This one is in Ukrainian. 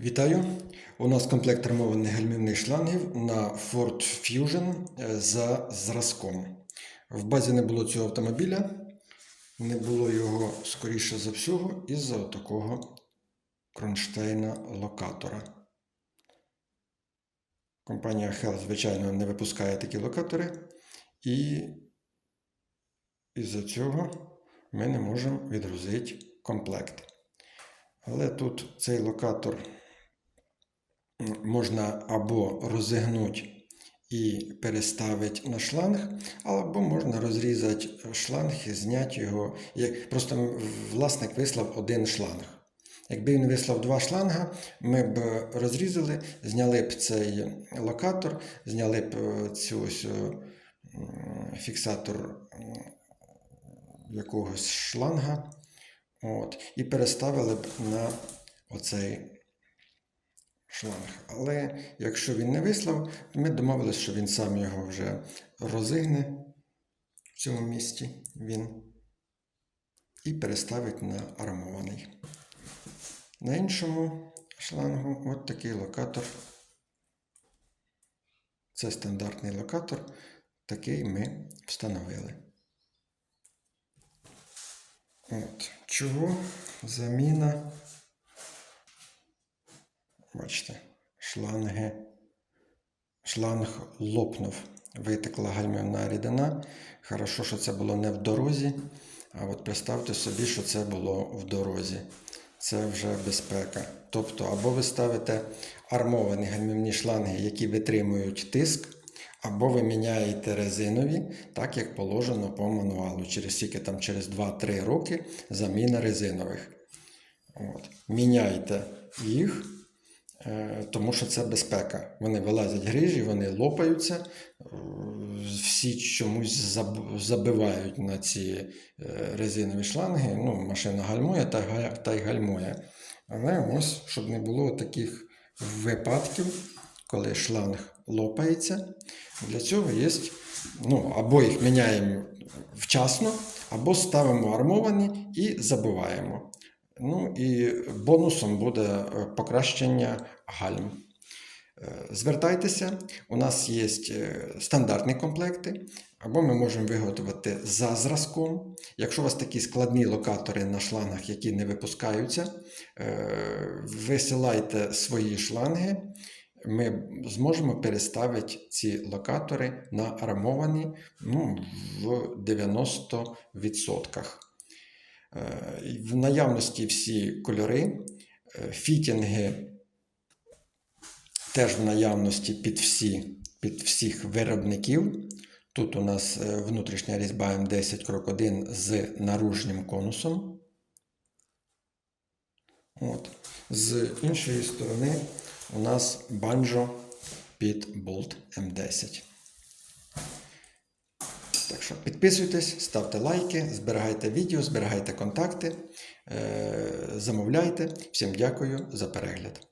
Вітаю! У нас комплект армованих гальмівних шлангів на Ford Fusion е, за зразком. В базі не було цього автомобіля, не було його, скоріше за всього, із-за такого кронштейна локатора. Компанія Hell, звичайно, не випускає такі локатори, і із-за цього ми не можемо відгрузити комплект. Але тут цей локатор можна або розігнути і переставити на шланг, або можна розрізати шланг і зняти його. Просто власник вислав один шланг. Якби він вислав два шланга, ми б розрізали, зняли б цей локатор, зняли б е, цю ось е, фіксатор якогось шланга. От, і переставили б на оцей шланг. Але якщо він не вислав, ми домовилися, що він сам його вже розігне в цьому місці він і переставить на армований. На іншому шлангу от такий локатор. Це стандартний локатор, такий ми встановили. От. Чого заміна? Бачите, шланги. Шланг лопнув. Витекла гальмівна рідина. Хорошо, що це було не в дорозі. А от представте собі, що це було в дорозі. Це вже безпека. Тобто, або ви ставите армовані гальмівні шланги, які витримують тиск, або ви міняєте резинові, так як положено по мануалу. Через скільки там через 2-3 роки заміна резинових. От. Міняйте їх, тому що це безпека. Вони вилазять грижі, вони лопаються, е, всі чомусь забивають на ці е, резинові шланги. Ну, машина гальмує та й гальмує. Але ось, щоб не було таких випадків, коли шланг лопається, для цього є, ну, або їх міняємо вчасно, або ставимо армовані і забиваємо. Ну і бонусом буде е, покращення гальм. Е, Звертайтеся, у нас є е, стандартні комплекти, або ми можемо виготовити за зразком. Якщо у вас такі складні локатори на шлангах, які не випускаються, висилайте свої шланги. Ми зможемо переставити ці локатори на армовані ну, в 90%. Е, В наявності всі кольори, е, фітінги теж в наявності під, всі, під всіх виробників. Тут у нас е, внутрішня різьба М10 крок 1 з наружнім конусом. От. З іншої сторони у нас банджо під болт М10. Так що підписуйтесь, ставте лайки, зберігайте відео, зберігайте контакти, е, замовляйте. Всім дякую за перегляд.